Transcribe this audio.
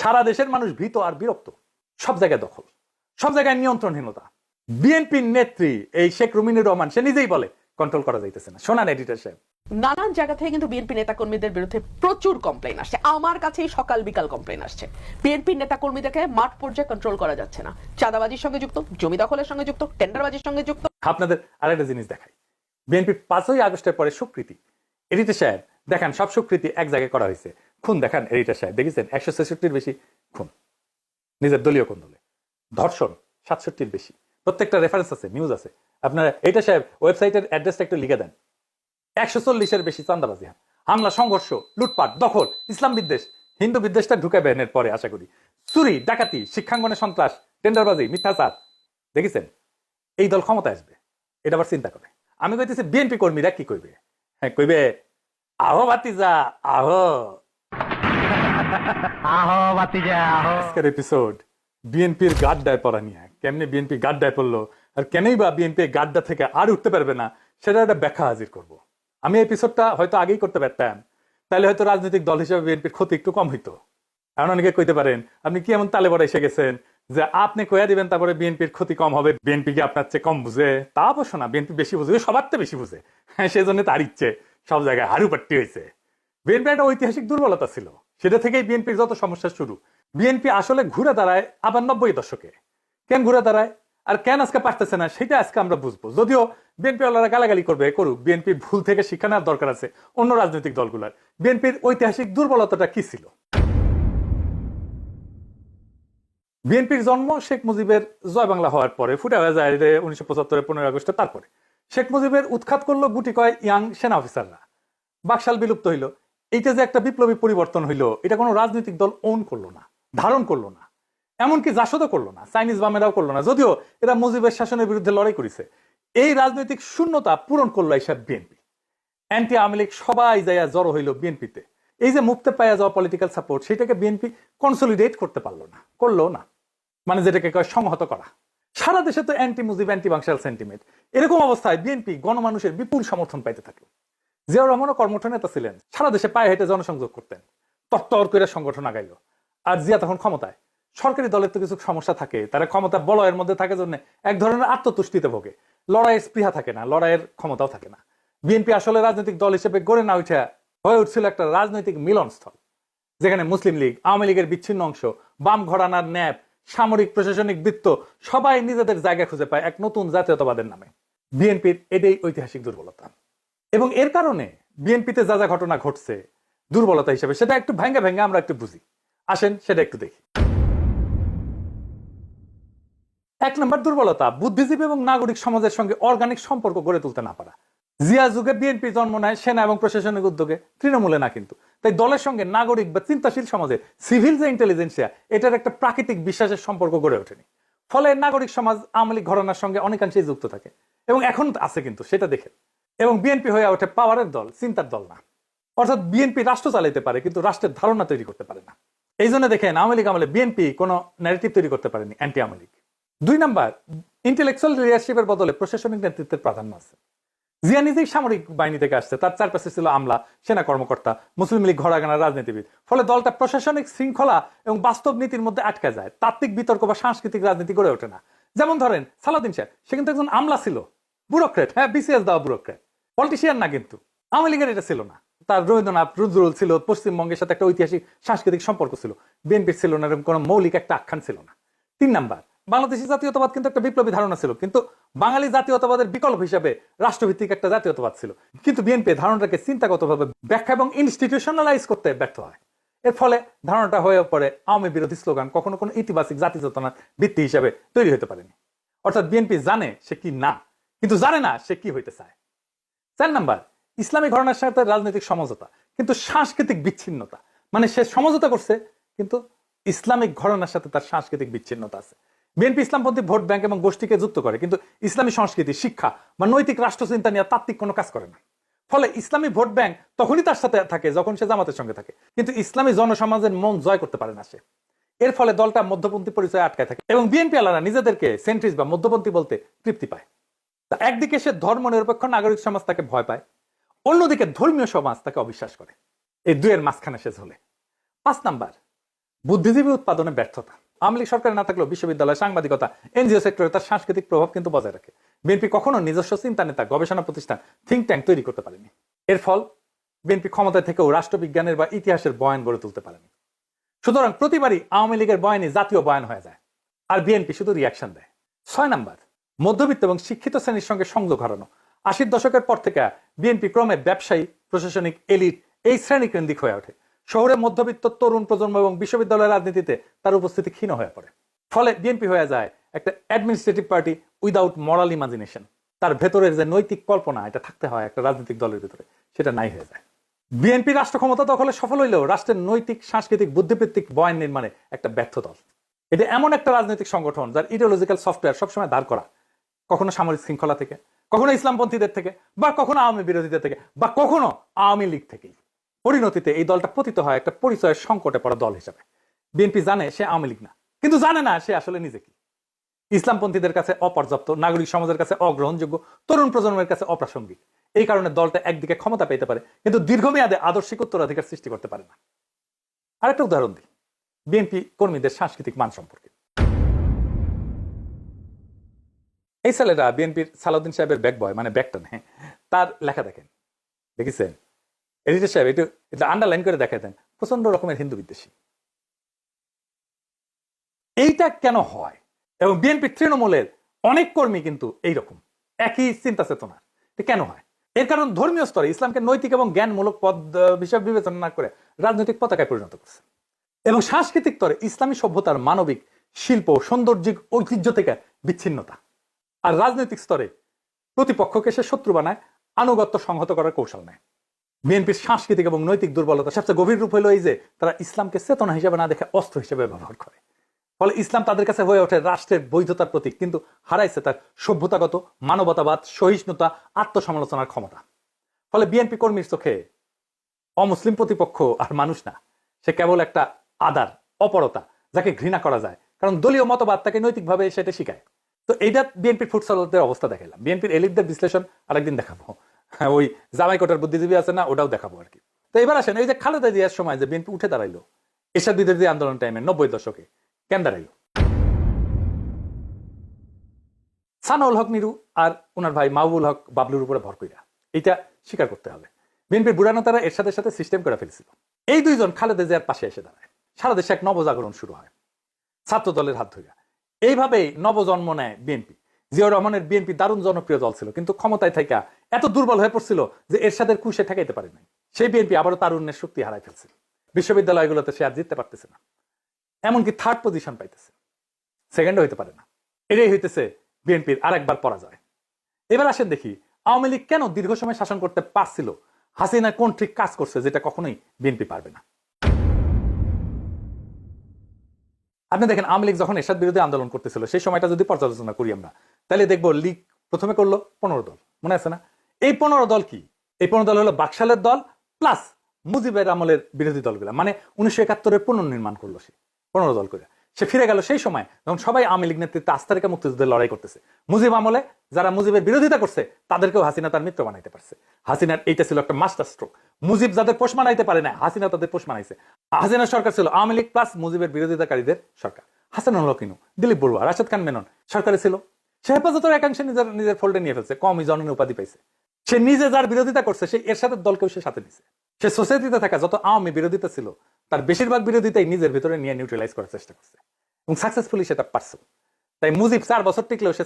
সারা দেশের মানুষ ভীত আর বিরক্ত। সব জায়গায় দখল। সব জায়গায় নিয়ন্ত্রণহীনতা। বিএনপির নেত্রী এই শেখ রুমিনুর রহমান সে নিজেই বলে কন্ট্রোল করা যাইতেছে না। শোনান এডিটর সাহেব। নানান জায়গা থেকে কিন্তু বিএনপি নেতাকর্মীদের বিরুদ্ধে প্রচুর কমপ্লেন আসছে। আমার কাছেই সকাল বিকাল কমপ্লেন আসছে। বিএনপি নেতাকর্মীদেরকে মাঠ পর্যায়ে কন্ট্রোল করা যাচ্ছে না। চাঁদাবাজির সঙ্গে যুক্ত জমি দখলের সঙ্গে যুক্ত টেন্ডারবাজির সঙ্গে যুক্ত। আপনাদের আরেকটা জিনিস দেখাই। বিএনপি পাঁচই আগস্টের পরে স্বীকৃতি এডিটর সাহেব দেখেন সব স্বীকৃতি এক জায়গায় করা হয়েছে। খুন, দেখান এডিটর সাহেব। দেখেছেন? একশো ছেষট্টির বেশি খুন। নিজের দলীয় কোন দলে? ধর্ষণ, সাতষট্টির বেশি। প্রত্যেকটা রেফারেন্স আছে নিউজ আছে। আপনারা এটা সাহেব ওয়েবসাইটের অ্যাড্রেসটা একটু লিখে দেন। একশো চল্লিশের বেশি চান্দাবাজি হামলা, সংঘর্ষ, লুটপাট, দখল, ইসলাম বিদ্বেষ, হিন্দু বিদ্বেষটা ঢুকাবেন এর পরে, আশা করি। চুরি, ডাকাতি, শিক্ষাঙ্গনে সন্ত্রাস, টেন্ডারবাজি, মিথ্যাচার। দেখেছেন? এই দল ক্ষমতা আসবে। এটা আবার চিন্তা করে। আমি কইতেছি বিএনপি কর্মীরা কি কইবে? হ্যাঁ কইবে, আহো বাতিজা আহো। আজকের এপিসোড বিএনপির গাড্ডায় পড়া নিয়ে। কেমনে বিএনপি গাড্ডায় পড়ল? আর কেনই বা বিএনপি গাড্ডা থেকে আর উঠতে পারবে না? সেটা একটা ব্যাখ্যা হাজির করব। আমি এপিসোডটা হয়তো আগেই করতে পারতাম। তাহলে হয়তো রাজনৈতিক দল হিসেবে বিএনপির ক্ষতি একটু কম হইতো। এমন অনেকে কইতে পারেন, আপনি কি এমন তালে বড় এসে গেছেন যে আপনি কয়া দিবেন তারপরে বিএনপির ক্ষতি কম হবে? বিএনপি কি আপনার চেয়ে কম বুঝে? তা অবশ্য না। বিএনপি বেশি বুঝে সবার চেয়ে বেশি বুঝে। হ্যাঁ সেই জন্য তার ইচ্ছে সব জায়গায় হারু পাট্টি হয়েছে বিএনপি একটা ঐতিহাসিক দুর্বলতা ছিল। সেটা থেকেই বিএনপির যত সমস্যা শুরু, বিএনপি আসলে ঘুরে দাঁড়ায় আবার নব্বই দশকে। কেন ঘুরে দাঁড়ায়? আর কেন আজকে পারতেছে না, সেটা আজকে আমরা বুঝব। যদিও বিএনপি ওয়ালারা গালাগালি করবে করুক বিএনপির ভুল থেকে শিক্ষা নেওয়ার দরকার আছে অন্য রাজনৈতিক দলগুলোর। বিএনপির ঐতিহাসিক দুর্বলতাটা কি ছিল? বিএনপির জন্ম শেখ মুজিবের জয় বাংলা হওয়ার পরে, ফুটে হয়ে যায় উনিশশো পঁচাত্তরের পনেরোই আগস্টে তারপরে। শেখ মুজিবের উৎখাত করল গুটি কয় ইয়াং সেনা অফিসাররা। বাকশাল বিলুপ্ত হইল। এইটা যে একটা বিপ্লবী পরিবর্তন হইল, এটা কোনো রাজনৈতিক দল ওন করল না, ধারণ করল না। এমনকি জাসদও করল না, চাইনিজ বামেরাও করল না। যদিও এরা মুজিবের শাসনের বিরুদ্ধে লড়াই করেছে। এই রাজনৈতিক শূন্যতা পূরণ করল এইসব বিএনপি। অ্যান্টি আওয়ামী লীগ সবাই যাইয়া জড়ো হইল বিএনপিতে। এই যে মুক্তে পাইয়া যাওয়া পলিটিক্যাল সাপোর্ট সেটাকে বিএনপি কনসলিডেট করতে পারল না, করল না। মানে যেটাকে কয় সংহত করা। সারা দেশে তো anti Mujib anti BAKSAL sentiment এরকম অবস্থায় বিএনপি গণমানুষের বিপুল সমর্থন পাইতে থাকল। জিয়াউর রহমানও কর্মঠ নেতা ছিলেন। সারা দেশে পায়ে হেঁটে জনসংযোগ করতেন। তত্তর করে সংগঠন আগাইলো। আর জিয়া তখন ক্ষমতায়। সরকারি দলের তো কিছু সমস্যা থাকে। তারা ক্ষমতা বলয়ের মধ্যে থাকে জন্য এক ধরনের আত্মতুষ্টিতে ভোগে। লড়াইয়ের স্পৃহা থাকে না, লড়াইয়ের ক্ষমতাও থাকে না। বিএনপি আসলে রাজনৈতিক দল হিসেবে গড়ে না উঠে হয়ে উঠছিল একটা রাজনৈতিক মিলনস্থল। যেখানে মুসলিম লীগ, আওয়ামী লীগের বিচ্ছিন্ন অংশ, বাম ঘরানার ন্যাপ, সামরিক প্রশাসনিক বৃত্ত, সবাই নিজেদের জায়গা খুঁজে পায় এক নতুন জাতীয়তাবাদের নামে। বিএনপির এটাই ঐতিহাসিক দুর্বলতা। এবং এর কারণে বিএনপিতে যা যা ঘটনা ঘটছে, দুর্বলতা হিসেবে, সেটা একটু ভেঙ্গে ভেঙ্গে আমরা একটু বুঝি। আসেন, সেটা একটু দেখি। এক নম্বর দুর্বলতা, বুদ্ধিজীবী এবং নাগরিক সমাজের সঙ্গে অর্গানিক সম্পর্ক গড়ে তুলতে না পারা। জিয়া যুগে বিএনপি জন্ম নেয় সেনা এবং প্রশাসনিক উদ্যোগে, তৃণমূলে না কিন্তু। তাই দলের সঙ্গে নাগরিক বা চিন্তাশীল সমাজে সিভিল যে ইন্টেলিজেন্সিয়া এটার একটা প্রাকৃতিক বিশ্বাসের সম্পর্ক গড়ে ওঠেনি। ফলে নাগরিক সমাজ আওয়ামী লীগ ঘরানার সঙ্গে অনেকাংশেই যুক্ত থাকে। এবং এখন আছে কিন্তু, সেটা দেখে এবং বিএনপি হয়ে ওঠে পাওয়ারের দল, চিন্তার দল না। অর্থাৎ বিএনপি রাষ্ট্র চালাইতে পারে, কিন্তু রাষ্ট্রের ধারণা তৈরি করতে পারে না। এই জন্য দেখেন, আওয়ামী লীগ আমলে বিএনপি কোনো ন্যারেটিভ তৈরি করতে পারেনি অ্যান্টি আওয়ামী লীগ। দুই নাম্বার ইন্টেলেকচুয়াল লিডারশিপের বদলে প্রশাসনিক নেতৃত্বের প্রাধান্য আছে। জিয়া নিজেই সামরিক বাহিনী থেকে আসছে, তার চারপাশে ছিল আমলা, সেনা কর্মকর্তা, মুসলিম লীগ ঘরাগানার রাজনীতিবিদ। ফলে দলটা প্রশাসনিক শৃঙ্খলা এবং বাস্তব নীতির মধ্যে আটকে যায়। তাত্ত্বিক বিতর্ক বা সাংস্কৃতিক রাজনীতি গড়ে ওঠে না। যেমন ধরেন সালাদিন সাহেব সে কিন্তু একজন আমলা ছিল। ব্যুরোক্রেট হ্যাঁ বিসিএস দেওয়া ব্যুরোক্রেট পলিটিশিয়ান না কিন্তু। আওয়ামী লীগের এটা ছিল না। তার রবীন্দ্রনাথ রুদ্রুল ছিল, পশ্চিমবঙ্গের সাথে একটা ঐতিহাসিক সাংস্কৃতিক সম্পর্ক ছিল। বিএনপির ছিল না, এরকম কোনো মৌলিক একটা আখ্যান ছিল না। তিন নাম্বার, বাংলাদেশি জাতীয়তাবাদ কিন্তু একটা বিপ্লবী ধারণা ছিল, কিন্তু বাঙালি জাতীয়তাবাদের বিকল্প হিসাবে রাষ্ট্রভিত্তিক একটা জাতীয়তাবাদ ছিল। কিন্তু বিএনপি ধারণাটাকে চিন্তাগতভাবে ব্যাখ্যা এবং ইনস্টিটিউশনালাইজ করতে ব্যর্থ হয়। এর ফলে ধারণাটা হয়ে পড়ে আওয়ামী বিরোধী স্লোগান কখনো কোনো ইতিবাচক জাতি চেতনার ভিত্তি হিসাবে তৈরি হতে পারেনি। অর্থাৎ বিএনপি জানে সে কি না, কিন্তু জানে না সে কি হইতে চায়। চার নাম্বার, ইসলামী ঘটনার সাথে রাজনৈতিক সমঝোতা, কিন্তু সাংস্কৃতিক বিচ্ছিন্নতা। মানে সে সমঝোতা করছে, কিন্তু ইসলামিক ঘটনার সাথে তার সাংস্কৃতিক বিচ্ছিন্নতা আছে। বিএনপি ইসলামপন্থী ভোট ব্যাংক এবং গোষ্ঠীকে যুক্ত করে, কিন্তু ইসলামী সংস্কৃতি, শিক্ষা বা নৈতিক রাষ্ট্রচিন্তা নিয়ে তাত্ত্বিক কোনো কাজ করে না। ফলে ইসলামী ভোট ব্যাংক তখনই তার সাথে থাকে যখন সে জামাতের সঙ্গে থাকে, কিন্তু ইসলামী জনসমাজের মন জয় করতে পারে না সে। এর ফলে দলটা মধ্যপন্থী পরিচয়ে আটকায় থাকে এবং বিএনপি আলারা নিজেদেরকে সেন্ট্রিস বা মধ্যপন্থী বলতে তৃপ্তি পায়। একদিকে সে ধর্ম নিরপেক্ষ নাগরিক সমাজ তাকে ভয় পায়, অন্যদিকে ধর্মীয় সমাজ তাকে অবিশ্বাস করে। এই দুয়ের মাঝখানে সে ঝোলে। পাঁচ নাম্বার, বুদ্ধিজীবী উৎপাদনে ব্যর্থতা। আওয়ামী লীগ সরকার না থাকলেও বিশ্ববিদ্যালয় সাংবাদিকতা, এনজিও সেক্টরে তার সাংস্কৃতিক প্রভাব কিন্তু বজায় রাখে। বিএনপি কখনো নিজস্ব চিন্তা নেতা গবেষণা প্রতিষ্ঠান থিঙ্ক ট্যাঙ্ক তৈরি করতে পারেনি। এর ফল, বিএনপি ক্ষমতায় থেকেও রাষ্ট্রবিজ্ঞানের বা ইতিহাসের বয়ান গড়ে তুলতে পারেনি। সুতরাং প্রতিবারই আওয়ামী লীগের বয়ানই জাতীয় বয়ান হয়ে যায়, আর বিএনপি শুধু রিয়াকশন দেয়। ছয় নাম্বার মধ্যবিত্ত এবং শিক্ষিত শ্রেণির সঙ্গে সংযোগ হারানো। আশির দশকের পর থেকে বিএনপি ক্রমে ব্যবসায়ী, প্রশাসনিক এলিট এই শ্রেণি কেন্দ্রিক হয়ে ওঠে। শহরে মধ্যবিত্ত তরুণ প্রজন্ম এবং বিশ্ববিদ্যালয়ের রাজনীতিতে তার উপস্থিতি ক্ষীণ হয়ে পড়ে। ফলে বিএনপি হয়ে যায় একটা administrative party without moral imagination. তার ভেতরের যে নৈতিক কল্পনা, এটা থাকতে হয় একটা রাজনৈতিক দলের ভিতরে, সেটা নাই হয়ে যায়। বিএনপি রাষ্ট্র ক্ষমতা দখলে সফল হইলেও রাষ্ট্রের নৈতিক, সাংস্কৃতিক, বুদ্ধিবৃত্তিক বয়ান নির্মাণে একটা ব্যর্থ দল। এটা এমন একটা রাজনৈতিক সংগঠন যার ইডিওলজিক্যাল সফটওয়্যার সবসময় দাঁড় করা কখনো সামরিক শৃঙ্খলা থেকে, কখনো ইসলামপন্থীদের থেকে, বা কখনো আওয়ামী বিরোধীদের থেকে, বা কখনো আওয়ামী লীগ থেকেই। পরিণতিতে এই দলটা পতিত হয় একটা পরিচয়ের সংকটে পড়া দল হিসাবে। বিএনপি জানে সে আওয়ামী লীগ না, কিন্তু জানে না সে আসলে নিজে কি। ইসলামপন্থীদের কাছে অপর্যাপ্ত, নাগরিক সমাজের কাছে অগ্রহণযোগ্য, তরুণ প্রজন্মের কাছে অপ্রাসঙ্গিক। এই কারণে দলটা একদিকে ক্ষমতা পেতে পারে, কিন্তু দীর্ঘমেয়াদে আদর্শিক উত্তরাধিকার সৃষ্টি করতে পারে না। আরেকটা উদাহরণ দিই। বিএনপি কর্মীদের সাংস্কৃতিক মান সম্পর্কে। এই ছেলেরা বিএনপির সালাউদ্দিন সাহেবের ব্যাক বয় মানে ব্যাকটন হ্যাঁ। তার লেখা দেখেন। দেখেছেন? এডিটর সাহেব, একটু এটা আন্ডারলাইন করে দেখাই দেন। প্রচণ্ড রকমের হিন্দু বিদ্বেষী। এইটা কেন হয়? এবং বিএনপি তৃণমূলের অনেক কর্মী কিন্তু এইরকম। একই চিন্তা চেতনা। কেন হয়? এর কারণ ধর্মীয় স্তরে ইসলামকে নৈতিক এবং জ্ঞানমূলক পদ হিসাবে বিবেচনা না করে রাজনৈতিক পতাকায় পরিণত করছে। এবং সাংস্কৃতিক স্তরে ইসলামী সভ্যতার মানবিক শিল্প সৌন্দর্যিক ঐতিহ্য থেকে বিচ্ছিন্নতা। আর রাজনৈতিক স্তরে প্রতিপক্ষকে সে শত্রু বানায়, আনুগত্য সংহত করার কৌশল নেয়। বিএনপির সাংস্কৃতিক এবং নৈতিক দুর্বলতা সবচেয়ে গভীর রূপ হলো এই যে, তারা ইসলামকে চেতনা হিসেবে না দেখে অস্ত্র হিসেবে ব্যবহার করে। ফলে ইসলাম তাদের কাছে হয়ে ওঠে রাষ্ট্রের বৈধতার প্রতীক, কিন্তু হারাইছে তার সভ্যতাগত মানবতাবাদ, সহিষ্ণুতা, আত্মসমালোচনার ক্ষমতা। ফলে বিএনপি কর্মীর চোখে অমুসলিম প্রতিপক্ষ আর মানুষ না। সে কেবল একটা আদার, অপরতা, যাকে ঘৃণা করা যায়। কারণ দলীয় মতবাদ তাকে নৈতিকভাবে সেটা শিখায়। তো এইটা বিএনপির ফুটসলদের অবস্থা দেখাইলাম। বিএনপির এলিটদের বিশ্লেষণ আরেকদিন দেখাবো। ওই জামাই কোটার বুদ্ধিজীবী আছে না, ওটাও দেখাবো আর কি। তো এবার আসেন, এই যে খালেদা জিয়ার সময় যে বিএনপি উঠে দাঁড়াইলো, এরশাদ বিরোধী আন্দোলন টাইমে নব্বই দশকে, কেন দাঁড়াইলো? সানাউল হক নিরু আর ওনার ভাই মাহবুল হক বাবলুর উপরে ভর কইরা এটা স্বীকার করতে হবে। বিএনপির বুড়ানো তারা এর সাথে সাথে সিস্টেম করে ফেলেছিল। এই দুইজন খালেদা জিয়ার পাশে এসে দাঁড়ায়। সারা দেশে এক নবজাগরণ শুরু হয়। ছাত্র দলের হাত ধরে এইভাবেই নবজন্ম নেয় বিএনপি। জিয়াউর রহমানের বিএনপি দারুণ জনপ্রিয় দল ছিল, কিন্তু ক্ষমতায় থাকা এত দুর্বল হয়ে পড়ছিল যে এরশাদের কুশে ঠেকাইতে পারে নাই। সেই বিএনপি আবারও তারুণ্যের শক্তি হারাই ফেলছে। বিশ্ববিদ্যালয়গুলোতে সে আর জিততে পারতেছে না। এমনকি থার্ড পজিশন পাইতেছে। সেকেন্ডও হইতে পারে না। এটাই হইতেছে বিএনপির আরেকবার পরাজয়। এবার আসেন দেখি, আওয়ামী লীগ কেন দীর্ঘ সময় শাসন করতে পারছিল? হাসিনা কোন ঠিক কাজ করছে যেটা কখনোই বিএনপি পারবে না। আপনি দেখেন, আওয়ামী লীগ যখন এরশাদ বিরোধী আন্দোলন করতেছিল, সেই সময়টা যদি পর্যালোচনা করি আমরা, তাহলে দেখব লীগ প্রথমে করল পনেরো দল। মনে আছে না? এই পনেরো দল কি? এই পনেরো দল হলো বাকশালের দল প্লাস মুজিবের আমলের বিরোধী দলগুলা। মানে উনিশশো একাত্তরের পুনর্নির্মাণ করল সে, পনেরো দল করে। সে ফিরে গেল সেই সময় যখন সবাই আওয়ামী লীগ নেতৃত্বে আস্থা রেখা মুক্তিযুদ্ধের লড়াই করতেছে। মুজিব আমলে যারা মুজিবের বিরোধিতা করছে, তাদেরকেও হাসিনা তার মিত্র বানাইতে পারছে। হাসিনার এইটা ছিল একটা মাস্টার স্ট্রোক মুজিব যাদের পোষ মানাইতে পারে না হাসিনা তাদের পোষ মানাইছে। হাসিনার সরকার ছিল আওয়ামী লীগ প্লাস মুজিবের বিরোধিতাকারীদের সরকার। হাসানুল হকিনু, দিলীপ বড়ুয়া, রাশেদ খান মেনন, সরকারে ছিল। সে হেফাজতের একাংশে নিজের নিজের ফোল্ডে নিয়ে ফেলছে কমই জননী উপাধি পাইছে। সে নিজে যার বিরোধিতা করছে, সে, এর সাথে দলকেও সে সাথে নিছে। সে সোসাইটিতে থাকা যত আওয়ামী বিরোধিতা ছিল তার বেশিরভাগ বিরোধিতাই নিজের ভিতরে নিয়ে নিউট্রালাইজ করার চেষ্টা করছে। এবং সাকসেসফুলি সেটা পারছে। তাই মুজিব চার বছর টিকলেও সে